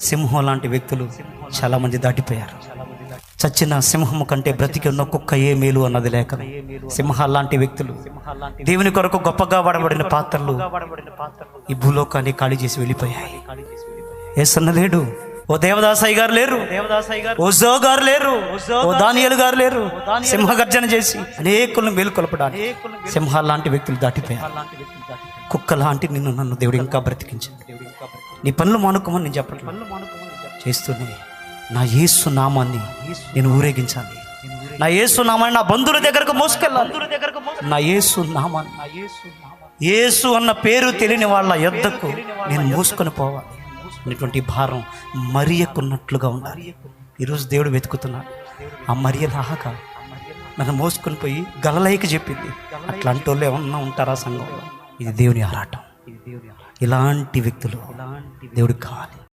సింహం లాంటి వ్యక్తులు చాలామంది దాటిపోయారు. చచ్చిన సింహము కంటే బ్రతికి ఉన్న కుక్క ఏ మేలు అన్నది లేక సింహాల లాంటి వ్యక్తులు దేవుని కొరకు గొప్పగా వాడబడిన పాత్రలు ఈ భూలోకాన్ని ఖాళీ చేసి వెళ్ళిపోయాయి. ఏసన్న లేడు ఓ దేవదాసాయి గారు లేరు. ఓ జో గారు లేరు. ఓ దానియలు గారు లేరు. సింహ గర్జన చేసి అనేకులను మేలుకొల్పడానికి సింహాల లాంటి వ్యక్తులు దాటిపోయారు. కుక్క లాంటి నిన్ను నన్ను దేవుడు ఇంకా బ్రతికించాడు. నీ పనులు మానుకోమని నేను చెప్పట్లేదు. చేస్తూనే నా యేసు నామాన్ని నేను ఊరేగించాలి. నా యేసు నామాన్ని నా బంధువుల దగ్గరకు మోసుకెళ్ళాలి. నా యేసు నామాన్ని నా యేసు యేసు అన్న పేరు తెలియని వాళ్ళ యొద్దకు నేను మోసుకొని పోవాలి. అనేటువంటి భారం మరియకున్నట్లుగా ఉండాలి. ఈరోజు దేవుడు వెతుకుతున్నాడు. ఆ మరియలాగా నన్ను మోసుకొని పోయి గలలైకి చెప్పింది. అట్లాంటి వాళ్ళు ఏమన్నా ఉంటారా సంఘంలో? ఇది దేవుని ఆరాటం. ఇలాంటి వ్యక్తులు దేవుడికి కావాలి